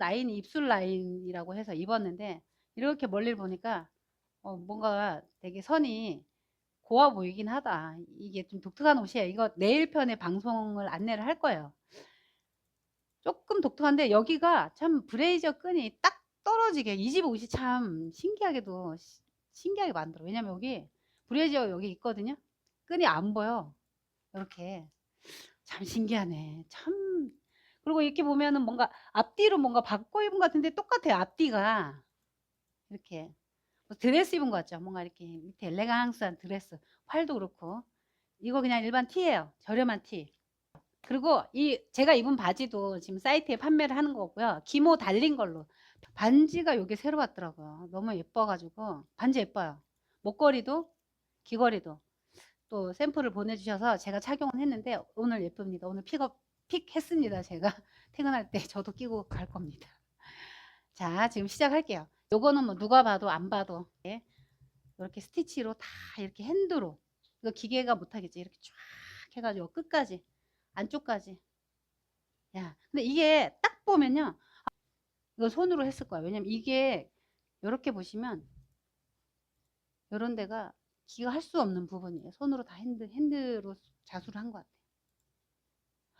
라인이 입술 라인이라고 해서 입었는데 이렇게 멀리를 보니까 어, 뭔가 되게 선이 고와 보이긴 하다. 이게 좀 독특한 옷이에요. 이거 내일 편에 방송을 안내를 할 거예요. 조금 독특한데 여기가 참 브레이저 끈이 딱 떨어지게 이 집 옷이 참 신기하게도 시- 신기하게 만들어. 왜냐면 여기 브레이저 여기 있거든요. 끈이 안 보여. 이렇게 참 신기하네. 참 그리고 이렇게 보면은 뭔가 앞뒤로 뭔가 바꿔 입은 것 같은데 똑같아요. 앞뒤가 이렇게 뭐 드레스 입은 것 같죠. 뭔가 이렇게 밑에 엘레강스한 드레스 팔도 그렇고 이거 그냥 일반 티예요. 저렴한 티. 그리고 이 제가 입은 바지도 지금 사이트에 판매를 하는 거고요. 기모 달린 걸로 반지가 요게 새로 왔더라고요. 너무 예뻐가지고 반지 예뻐요. 목걸이도 귀걸이도 또 샘플을 보내주셔서 제가 착용을 했는데 오늘 예쁩니다. 오늘 픽업 픽 했습니다. 제가 퇴근할 때 저도 끼고 갈 겁니다. 자 지금 시작할게요. 요거는 뭐 누가 봐도 안 봐도 예, 이렇게 스티치로 다 이렇게 핸드로 이거 기계가 못하겠지 이렇게 쫙 해가지고 끝까지 안쪽까지 야 근데 이게 딱 보면요 아, 이거 손으로 했을 거야 왜냐면 이게 이렇게 보시면 이런 데가 기가 할 수 없는 부분이에요 손으로 다 핸드 핸드로 자수를 한 것 같아요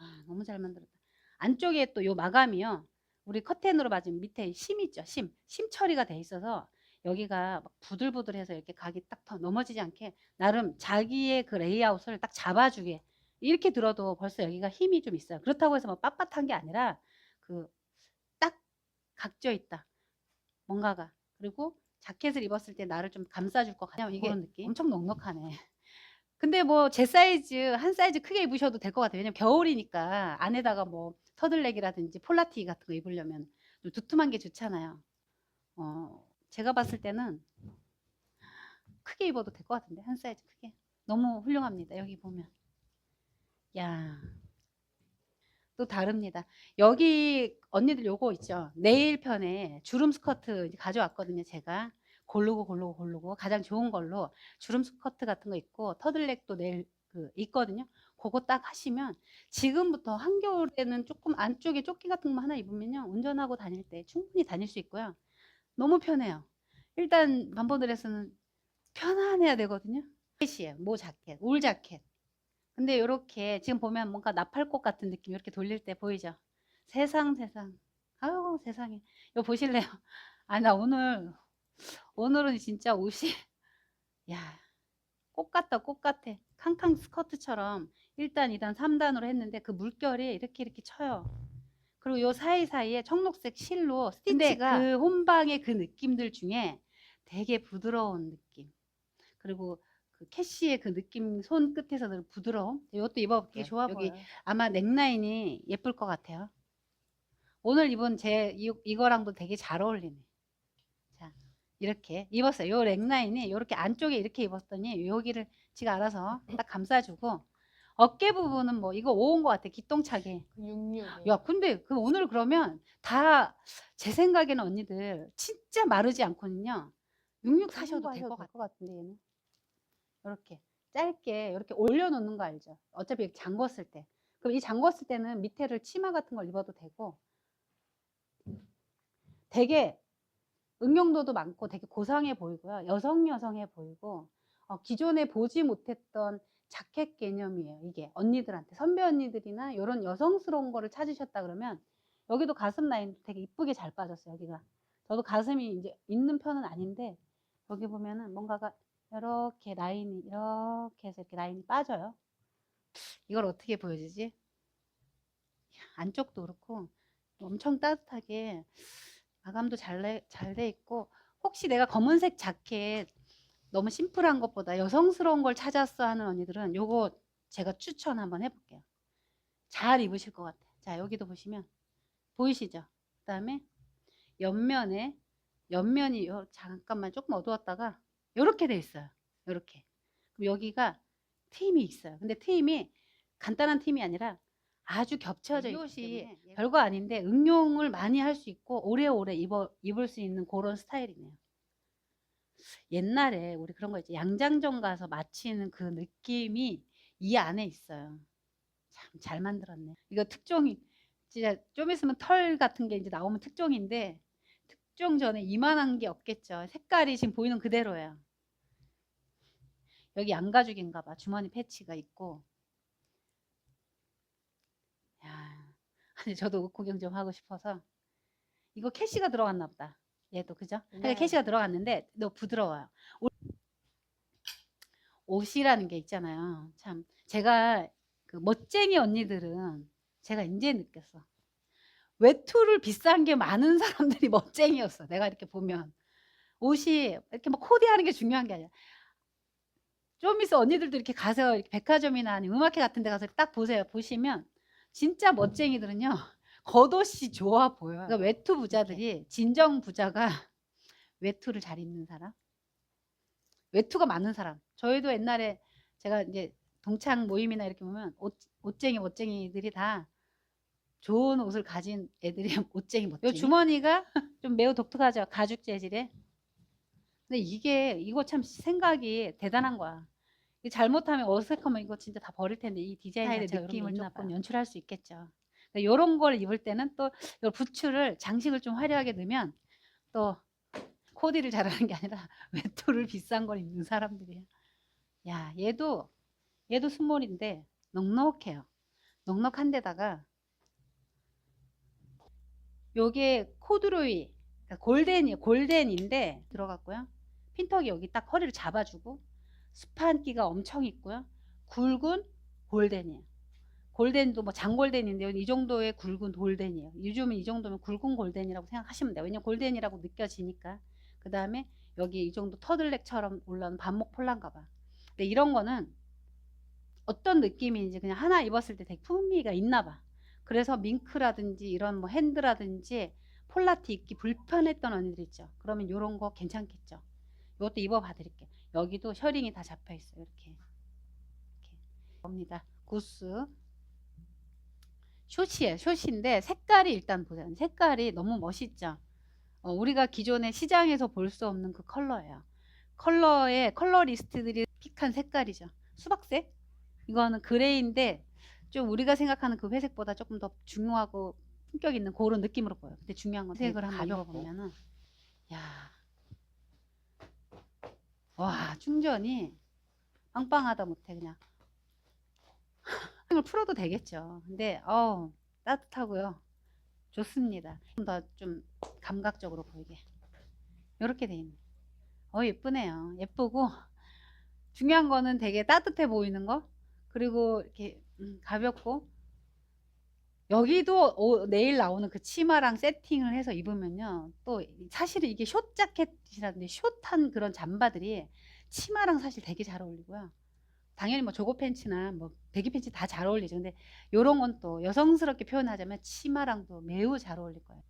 아 너무 잘 만들었다 안쪽에 또 요 마감이요 우리 커튼으로 맞으면 밑에 심 있죠 심 심 처리가 돼 있어서 여기가 막 부들부들해서 이렇게 각이 딱더 넘어지지 않게 나름 자기의 그 레이아웃을 딱 잡아주게 이렇게 들어도 벌써 여기가 힘이 좀 있어요. 그렇다고 해서 뭐 빳빳한 게 아니라 그 딱 각져 있다. 뭔가가. 그리고 자켓을 입었을 때 나를 좀 감싸줄 것 같아요. 이게? 엄청 넉넉하네. 근데 뭐 제 사이즈 한 사이즈 크게 입으셔도 될 것 같아요. 왜냐면 겨울이니까 안에다가 뭐 터들넥이라든지 폴라티 같은 거 입으려면 좀 두툼한 게 좋잖아요. 어, 제가 봤을 때는 크게 입어도 될 것 같은데 한 사이즈 크게 너무 훌륭합니다. 여기 보면 야. 또 다릅니다. 여기 언니들 요거 있죠. 네일 편에 주름 스커트 가져왔거든요. 제가 고르고 고르고 고르고 가장 좋은 걸로 주름 스커트 같은 거 있고 터들넥도 내일 그 있거든요. 그거 딱 하시면 지금부터 한겨울에는 조금 안쪽에 조끼 같은 거 하나 입으면요. 운전하고 다닐 때 충분히 다닐 수 있고요. 너무 편해요. 일단 반보 드레스는 편안해야 되거든요. 셋이에요. 모 자켓, 올 자켓. 근데 요렇게 지금 보면 뭔가 나팔꽃 같은 느낌 이렇게 돌릴 때 보이죠? 세상 세상. 아유 세상에. 이거 보실래요? 아 나 오늘 오늘은 진짜 옷이 야, 꽃 같다 꽃 같아. 캉캉 스커트처럼 1단, 2단, 3단으로 했는데 그 물결이 이렇게 이렇게 쳐요. 그리고 요 사이사이에 청록색 실로 스티치가 그 혼방의 그 느낌들 중에 되게 부드러운 느낌. 그리고 그 캐시의 그 느낌 손 끝에서 늘 부드러움. 이것도 입어볼게요. 좋아 여기 보여요. 아마 넥라인이 예쁠 것 같아요. 오늘 입은 제 이, 이거랑도 되게 잘 어울리네. 자, 이렇게 입었어요. 요 넥라인이 이렇게 안쪽에 이렇게 입었더니 여기를 지가 알아서 딱 감싸주고 어깨 부분은 뭐 이거 오온 것 같아. 기똥차게. 그. 야, 근데 그 오늘 그러면 다 제 생각에는 언니들 진짜 마르지 않고는요. 66 사셔도 될것 같은데 얘는. 이렇게 짧게 이렇게 올려놓는 거 알죠? 어차피 이렇게 잠궜을 때. 그럼 이 잠궜을 때는 밑에를 치마 같은 걸 입어도 되고 되게 응용도도 많고 되게 고상해 보이고요. 여성 여성해 보이고 어, 기존에 보지 못했던 자켓 개념이에요. 이게 언니들한테 선배 언니들이나 이런 여성스러운 거를 찾으셨다 그러면 여기도 가슴 라인 되게 이쁘게 잘 빠졌어요. 여기가 저도 가슴이 이제 있는 편은 아닌데 여기 보면은 뭔가가 이렇게 라인이 이렇게 해서 이렇게 라인이 빠져요. 이걸 어떻게 보여주지? 야, 안쪽도 그렇고 엄청 따뜻하게 마감도 잘돼 있고 혹시 내가 검은색 자켓 너무 심플한 것보다 여성스러운 걸 찾았어 하는 언니들은 요거 제가 추천 한번 해볼게요. 잘 입으실 것 같아. 자 여기도 보시면 보이시죠? 그 다음에 옆면에 옆면이 요 잠깐만 조금 어두웠다가 요렇게 돼 있어요. 요렇게. 그럼 여기가 트임이 있어요. 근데 트임이 간단한 트임이 아니라 아주 겹쳐져 이 있기 때문에 별거 아닌데 응용을 많이 할 수 있고 오래오래 입어, 입을 수 있는 그런 스타일이네요. 옛날에 우리 그런 거 있지 양장점 가서 마치는 그 느낌이 이 안에 있어요. 참 잘 만들었네. 이거 특종이 진짜 좀 있으면 털 같은 게 이제 나오면 특종인데 특종 전에 이만한 게 없겠죠. 색깔이 지금 보이는 그대로예요. 여기 양가죽인가 봐. 주머니 패치가 있고. 야, 아니 저도 옷 구경 좀 하고 싶어서 이거 캐시가 들어갔나 보다. 얘도 그죠? 네. 캐시가 들어갔는데 너무 부드러워요. 옷- 옷이라는 게 있잖아요. 참 제가 그 멋쟁이 언니들은 제가 이제 느꼈어. 외투를 비싼 게 많은 사람들이 멋쟁이였어. 내가 이렇게 보면 옷이 이렇게 막 코디하는 게 중요한 게 아니야. 좀 있어 언니들도 이렇게 가서 이렇게 백화점이나 아니면 음악회 같은 데 가서 딱 보세요. 보시면 진짜 멋쟁이들은요. 겉옷이 좋아 보여요. 그러니까 외투 부자들이 진정 부자가 외투를 잘 입는 사람, 외투가 많은 사람. 저희도 옛날에 제가 이제 동창 모임이나 이렇게 보면 옷, 옷쟁이 멋쟁이들이 다 좋은 옷을 가진 애들이 옷쟁이 멋쟁이. 요 주머니가 좀 매우 독특하죠. 가죽 재질에. 근데 이게 이거 참 생각이 대단한 거야. 잘못하면 어색하면 이거 진짜 다 버릴 텐데 이 디자인의 느낌을 조금 봐요. 연출할 수 있겠죠. 이런 걸 입을 때는 또요 부츠를 장식을 좀 화려하게 넣으면 또 코디를 잘하는 게 아니라 외투를 비싼 걸 입는 사람들이야. 야, 얘도 얘도 스몰인데 넉넉해요. 넉넉한데다가 요게 코드로이 그러니까 골덴이 골덴인데 들어갔고요. 핀턱이 여기 딱 허리를 잡아주고 스판기가 엄청 있고요. 굵은 골덴이에요. 골덴도 뭐 장골덴인데요. 이 정도의 굵은 골덴이에요. 요즘은 이 정도면 굵은 골덴이라고 생각하시면 돼요. 왜냐면 골덴이라고 느껴지니까. 그 다음에 여기 이 정도 터들넥처럼 올라오는 반목 폴란가 봐. 근데 이런 거는 어떤 느낌인지 그냥 하나 입었을 때 되게 품위가 있나 봐. 그래서 밍크라든지 이런 뭐 핸드라든지 폴라티 입기 불편했던 언니들 있죠. 그러면 이런 거 괜찮겠죠. 이것도 입어봐 드릴게요. 여기도 셔링이 다 잡혀 있어요. 이렇게. 이렇게. 봅니다. 구스. 숏이에요. 숏인데 색깔이 일단 보세요. 색깔이 너무 멋있죠. 어, 우리가 기존에 시장에서 볼 수 없는 그 컬러예요. 컬러의 컬러리스트들이 픽한 색깔이죠. 수박색? 이거는 그레이인데 좀 우리가 생각하는 그 회색보다 조금 더 중요하고 품격 있는 그런 느낌으로 보여요. 근데 중요한 건 색을 한번 가볍고. 입어보면은 야, 와 충전이 빵빵하다 못해 그냥 을 풀어도 되겠죠. 근데 어 따뜻하고요. 좋습니다. 좀 더 좀 감각적으로 보이게 이렇게 돼 있네. 어 예쁘네요. 예쁘고 중요한 거는 되게 따뜻해 보이는 거 그리고 이렇게 음, 가볍고 여기도 오- 내일 나오는 그 치마랑 세팅을 해서 입으면요 또 사실은 이게 숏 자켓이라든지 숏한 그런 잠바들이 치마랑 사실 되게 잘 어울리고요. 당연히 뭐 조거 팬츠나 뭐 배기 팬츠 다 잘 어울리죠. 근데 요런 건 또 여성스럽게 표현하자면 치마랑도 매우 잘 어울릴 거예요.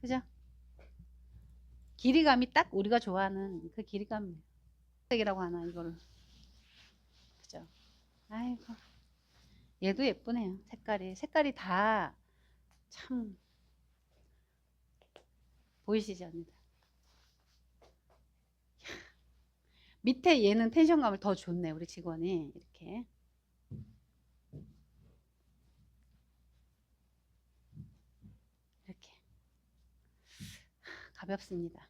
그죠? 길이감이 딱 우리가 좋아하는 그 길이감 색이라고 하나 이거를. 그죠? 아이고 얘도 예쁘네요 색깔이. 색깔이 다참 언니들 이야, 밑에 얘는 텐션감을 더 줬네 우리 직원이. 이렇게. 이렇게. 가볍습니다.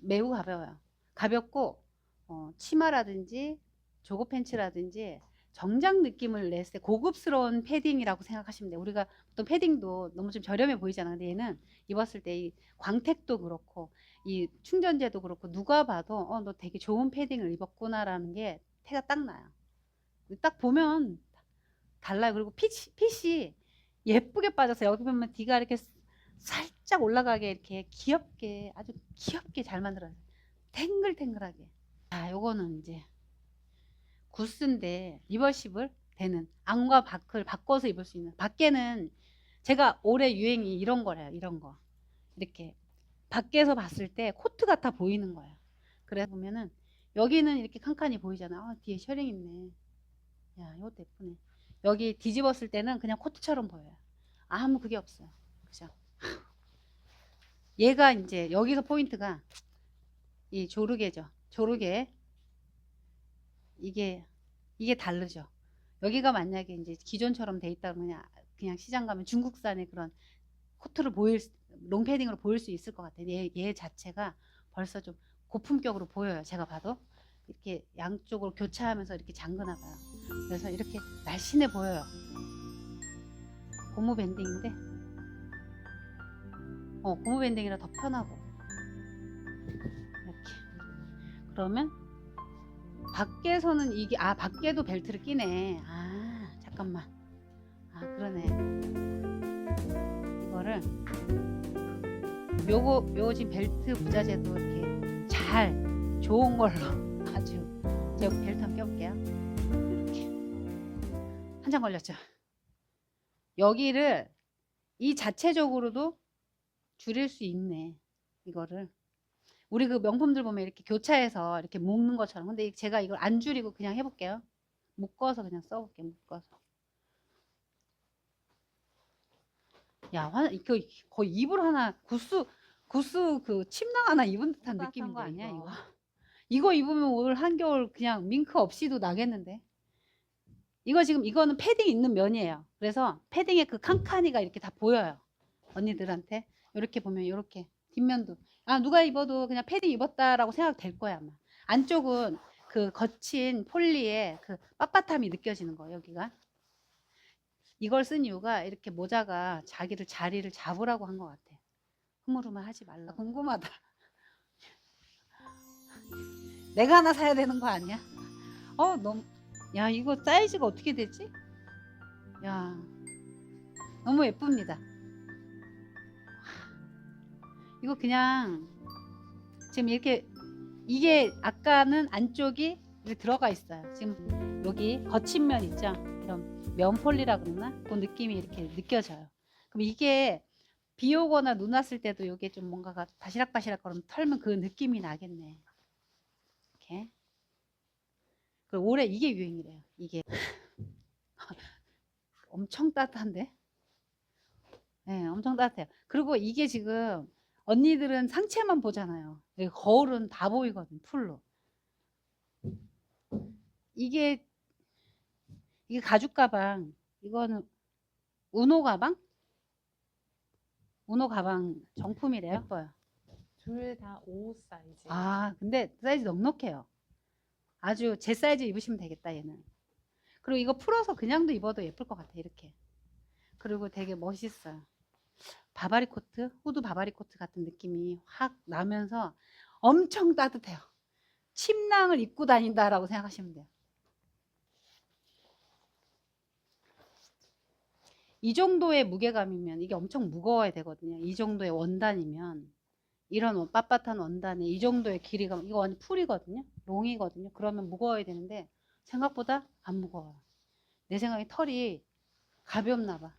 매우 가벼워요. 가볍고 어, 치마라든지 조거 팬츠라든지 정장 느낌을 냈을 때 고급스러운 패딩이라고 생각하시면 돼요. 우리가 보통 패딩도 너무 좀 저렴해 보이잖아. 근데 얘는 입었을 때 이 광택도 그렇고 이 충전재도 그렇고 누가 봐도 어, 너 되게 좋은 패딩을 입었구나라는 게 태가 딱 나요. 딱 보면 달라요. 그리고 핏이, 핏이 예쁘게 빠져서 여기 보면 뒤가 이렇게 살짝 올라가게 이렇게 귀엽게 아주 귀엽게 잘 만들어요. 탱글탱글하게. 자, 요거는 이제 구스인데 리버시블 되는 안과 밖을 바꿔서 입을 수 있는. 밖에는 제가 올해 유행이 이런 거래요 이런 거. 이렇게 밖에서 봤을 때 코트 같아 보이는 거예요 그래 보면은 여기는 이렇게 칸칸이 보이잖아. 아, 뒤에 셔링 있네. 야 이것도 예쁘네. 여기 뒤집었을 때는 그냥 코트처럼 보여요. 아무 그게 없어요. 그죠? 얘가 이제 여기서 포인트가 이 조르개죠. 조르개 이게 이게 다르죠. 여기가 만약에 이제 기존처럼 돼 있다 그러면 그냥 시장 가면 중국산의 그런 코트를 보일 수- 롱패딩으로 보일 수 있을 것 같아요. 얘, 얘 자체가 벌써 좀 고품격으로 보여요. 제가 봐도 이렇게 양쪽으로 교차하면서 이렇게 잠그나 봐요. 그래서 이렇게 날씬해 보여요. 고무 밴딩인데, 어 고무 밴딩이라 더 편하고 이렇게. 그러면 밖에서는 이게 아 밖에도 벨트를 끼네. 아 잠깐만. 아 그러네. 이거를 요거 요 지금 벨트 부자재도 이렇게 잘 좋은 걸로 아주 제가 벨트 한번 껴볼게요. 이렇게 한참 걸렸죠. 여기를 이 자체적으로도 줄일 수 있네. 이거를 우리 그 명품들 보면 이렇게 교차해서 이렇게 묶는 것처럼. 근데 제가 이걸 안 줄이고 그냥 해볼게요. 묶어서 그냥 써볼게요. 묶어서. 야, 화, 이거 거의 이불 하나 구스 구스 그 침낭 하나 입은 듯한 느낌인 거거 아니야 이거. 이거? 이거 입으면 올 한겨울 그냥 밍크 없이도 나겠는데. 이거 지금 이거는 패딩 있는 면이에요. 그래서 패딩의 그 칸칸이가 이렇게 다 보여요. 언니들한테 이렇게 보면 이렇게 뒷면도 아 누가 입어도 그냥 패딩 입었다라고 생각될 거야 아마. 안쪽은 그 거친 폴리의 그 빳빳함이 느껴지는 거 여기가. 이걸 쓴 이유가 이렇게 모자가 자기를 자리를 잡으라고 한 것 같아. 흐물흐물 하지 말라. 궁금하다. 내가 하나 사야 되는 거 아니야? 어, 너무, 야, 이거 사이즈가 어떻게 되지? 야, 너무 예쁩니다. 이거 그냥, 지금 이렇게, 이게 아까는 안쪽이 이렇게 들어가 있어요. 지금 여기 거친 면 있죠? 이런 면폴리라 그러나? 그 느낌이 이렇게 느껴져요. 그럼 이게 비 오거나 눈 왔을 때도 이게 좀 뭔가가 바시락바시락 거리면 털면 그 느낌이 나겠네. 이렇게. 그 올해 이게 유행이래요. 이게 엄청 따뜻한데? 네, 엄청 따뜻해요. 그리고 이게 지금 언니들은 상체만 보잖아요. 거울은 다 보이거든, 풀로. 이게 이게 가죽 가방. 이거는 우노 가방? 우노 가방 정품이래요. 예뻐요. 둘 다 5 사이즈. 아, 근데 사이즈 넉넉해요. 아주 제 사이즈 입으시면 되겠다, 얘는. 그리고 이거 풀어서 그냥도 입어도 예쁠 것 같아, 이렇게. 그리고 되게 멋있어요. 바바리 코트, 후드 바바리 코트 같은 느낌이 확 나면서 엄청 따뜻해요. 침낭을 입고 다닌다라고 생각하시면 돼요. 이 정도의 무게감이면 이게 엄청 무거워야 되거든요. 이 정도의 원단이면 이런 원- 빳빳한 원단에 이 정도의 길이가 이거 완전 풀이거든요. 롱이거든요. 그러면 무거워야 되는데 생각보다 안 무거워요. 내 생각에 털이 가볍나 봐.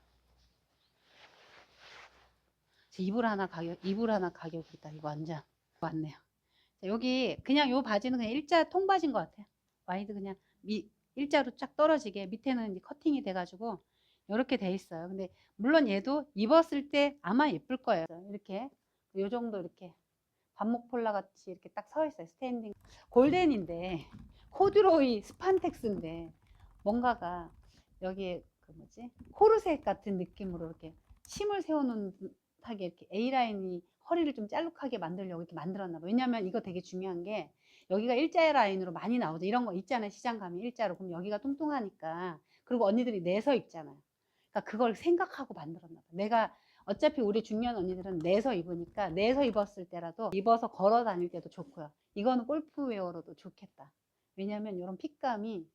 제 이불 하나 가격 이불 하나 가격이다. 이거 완전 맞네요. 자, 여기 그냥 요 바지는 그냥 일자 통바지인 것 같아요. 와이드 그냥 미, 일자로 쫙 떨어지게 밑에는 이제 커팅이 돼가지고 이렇게 돼 있어요. 근데 물론 얘도 입었을 때 아마 예쁠 거예요. 이렇게 요 정도 이렇게 반목 폴라 같이 이렇게 딱 서 있어요. 스탠딩 골덴인데 코듀로이 스판텍스인데 뭔가가 여기에 그 뭐지 코르셋 같은 느낌으로 이렇게 심을 세우 는 듯하게 이렇게 A 라인이 허리를 좀 짤룩하게 만들려고 이렇게 만들었나 봐요. 왜냐면 이거 되게 중요한 게 여기가 일자 라인으로 많이 나오죠. 이런 거 있잖아요. 시장 가면 일자로 그럼 여기가 뚱뚱하니까 그리고 언니들이 내서 입잖아요. 그러니까 그걸 생각하고 만들었나 봐. 내가 어차피 우리 중년 언니들은 내서 입으니까 내서 입었을 때라도 입어서 걸어 다닐 때도 좋고요. 이거는 골프웨어로도 좋겠다. 왜냐면 이런 핏감이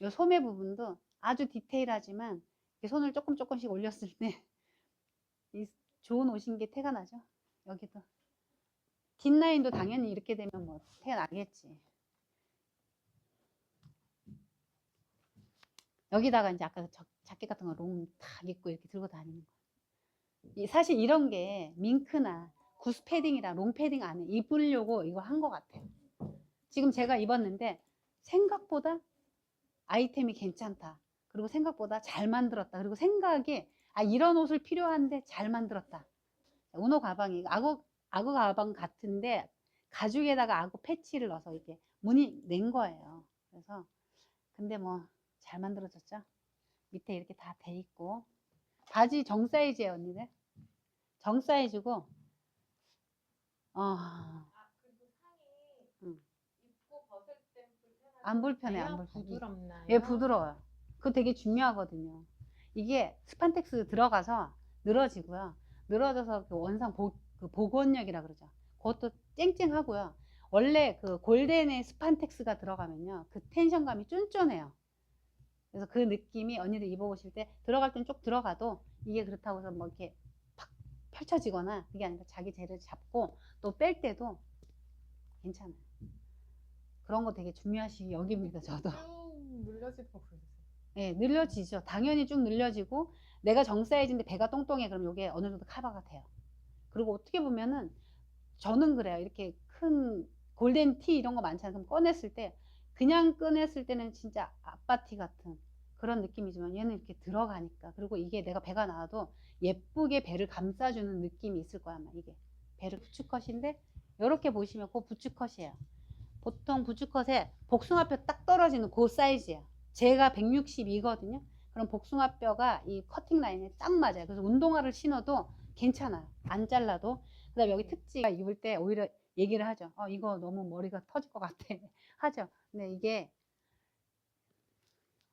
이 소매 부분도 아주 디테일하지만 손을 조금 조금씩 올렸을 때 이 좋은 옷인 게 태가 나죠. 여기도 뒷라인도 당연히 이렇게 되면 뭐 태가 나겠지. 여기다가 이제 아까 저, 자켓 같은 거 롱 탁 입고 이렇게 들고 다니는 거. 이 사실 이런 게 밍크나 구스 패딩이랑 롱 패딩 안에 입으려고 이거 한 것 같아요. 지금 제가 입었는데 생각보다 아이템이 괜찮다. 그리고 생각보다 잘 만들었다. 그리고 생각이 아 이런 옷을 필요한데 잘 만들었다. 우노 가방이 악어 악어 가방 같은데 가죽에다가 악어 패치를 넣어서 이렇게 무늬 낸 거예요. 그래서 근데 뭐 잘 만들어졌죠. 밑에 이렇게 다 돼 있고 바지 정 사이즈예요, 언니들. 정 사이즈고, 어, 음. 안 불편해, 안 불편해. 부드럽나요? 예, 부드러워요. 그거 되게 중요하거든요. 이게 스판텍스 들어가서 늘어지고요. 늘어져서 그 원상 보, 그 복원력이라 그러죠. 그것도 쨍쨍하고요. 원래 그 골덴의 스판텍스가 들어가면요. 그 텐션감이 쫀쫀해요. 그래서 그 느낌이 언니들 입어보실 때 들어갈 땐 쭉 들어가도 이게 그렇다고 해서 뭐 이렇게 팍 펼쳐지거나 그게 아니라 자기 재를 잡고 또 뺄 때도 괜찮아요. 그런 거 되게 중요하시 여깁니다, 저도. 쭉 눌려지는 거. 예, 늘려지죠. 당연히 쭉 늘려지고 내가 정 사이즈인데 배가 똥똥해 그럼 이게 어느 정도 커버가 돼요. 그리고 어떻게 보면은 저는 그래요. 이렇게 큰 골덴 티 이런 거 많잖아요. 그럼 꺼냈을 때 그냥 꺼냈을 때는 진짜 아빠 티 같은 그런 느낌이지만 얘는 이렇게 들어가니까 그리고 이게 내가 배가 나와도 예쁘게 배를 감싸주는 느낌이 있을 거야 아마 이게 배를 부츠컷인데 이렇게 보시면 그 부츠컷이에요. 보통 부츠컷에 복숭아뼈 딱 떨어지는 그 사이즈예요. 제가 162거든요. 그럼 복숭아뼈가 이 커팅 라인에 딱 맞아요. 그래서 운동화를 신어도 괜찮아요. 안 잘라도. 그 다음에 여기 특지가 입을 때 오히려 얘기를 하죠. 어, 이거 너무 머리가 터질 것 같아. 하죠. 근데 이게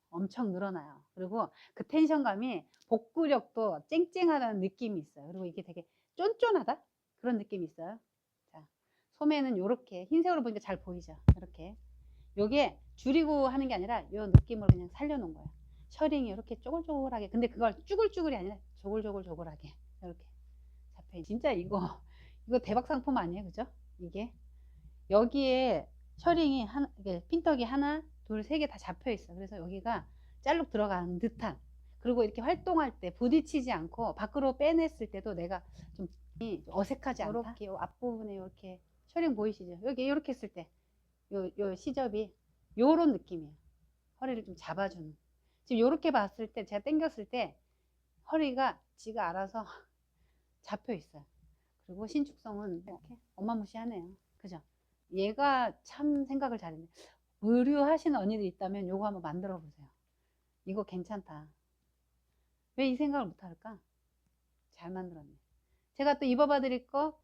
엄청 늘어나요. 그리고 그 텐션감이 복구력도 쨍쨍하다는 느낌이 있어요. 그리고 이게 되게 쫀쫀하다? 그런 느낌이 있어요. 자, 소매는 이렇게 흰색으로 보니까 잘 보이죠? 이렇게. 요게 줄이고 하는 게 아니라 요 느낌을 그냥 살려놓은 거예요. 셔링이 이렇게 쪼글쪼글하게. 근데 그걸 쭈글쭈글이 아니라 조글조글조글하게. 이렇게 잡혀. 진짜 이거, 이거 대박 상품 아니에요? 그죠? 이게. 여기에 셔링이 하나, 이게 핀떡이 하나, 둘, 세 개 다 잡혀 있어. 그래서 여기가 짤룩 들어가는 듯한. 그리고 이렇게 활동할 때 부딪히지 않고 밖으로 빼냈을 때도 내가 좀 어색하지 않다. 이렇게 요 앞부분에 이렇게 셔링 보이시죠? 여기 이렇게 했을 때. 요, 요 시접이 요런 느낌이에요. 허리를 좀 잡아주는. 지금 요렇게 봤을 때, 제가 당겼을 때 허리가 지가 알아서 잡혀 있어요. 그리고 신축성은 이렇게 어마무시하네요. 그죠? 얘가 참 생각을 잘했네. 의류 하시는 언니들 있다면 요거 한번 만들어 보세요. 이거 괜찮다. 왜 이 생각을 못 할까? 잘 만들었네. 제가 또 입어봐 드릴 거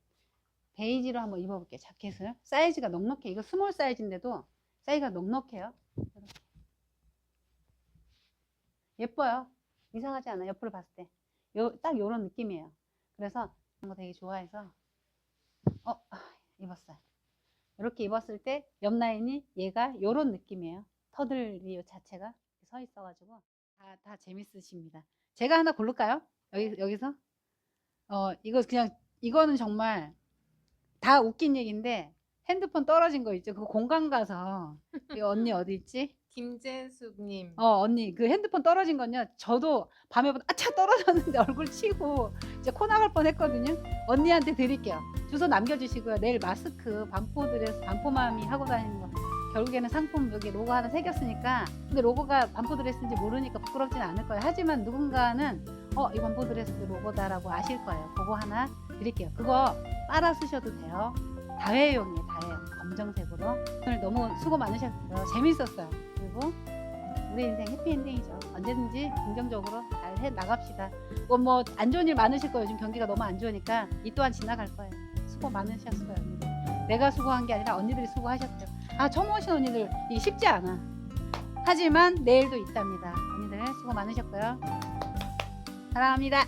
베이지로 한번 입어볼게요. 자켓을. 사이즈가 넉넉해. 이거 스몰 사이즈인데도 사이즈가 넉넉해요. 이렇게. 예뻐요. 이상하지 않아. 옆으로 봤을 때. 요, 딱 요런 느낌이에요. 그래서 이런 거 되게 좋아해서 어, 아, 입었어요. 이렇게 입었을 때 옆 라인이 얘가 요런 느낌이에요. 터들이 요 자체가 서 있어가지고 다, 다 재밌으십니다. 제가 하나 고를까요? 여기, 여기서? 어, 이거 그냥, 이거는 정말 다 웃긴 얘기인데 핸드폰 떨어진 거 있죠? 그 공간 가서. 이 언니 어디 있지? 김재숙님. 어 언니 그 핸드폰 떨어진 건요. 저도 밤에 보다 아차! 떨어졌는데 얼굴 치고 이제 코 나갈 뻔했거든요. 언니한테 드릴게요. 주소 남겨주시고요. 내일 마스크 반포 드레스 반포맘이 하고 다니는 거. 결국에는 상품 여기 로고 하나 새겼으니까. 근데 로고가 반포 드레스인지 모르니까 부끄럽진 않을 거예요. 하지만 누군가는 어 이 반포 드레스 로고다라고 아실 거예요. 그거 하나 드릴게요. 그거 빨아 쓰셔도 돼요 다회용이에요 다회용 검정색으로 오늘 너무 수고 많으셨어요 재밌었어요 그리고 우리 인생 해피엔딩이죠. 언제든지 긍정적으로 잘 해 나갑시다. 뭐안 좋은 일 많으실 거예요. 요즘 경기가 너무 안 좋으니까 이 또한 지나갈 거예요. 수고 많으셨어요, 언니들. 내가 수고한 게 아니라 언니들이 수고하셨어요. 아, 처음 오신 언니들 이게 쉽지 않아. 하지만 내일도 있답니다. 언니들 수고 많으셨고요. 사랑합니다.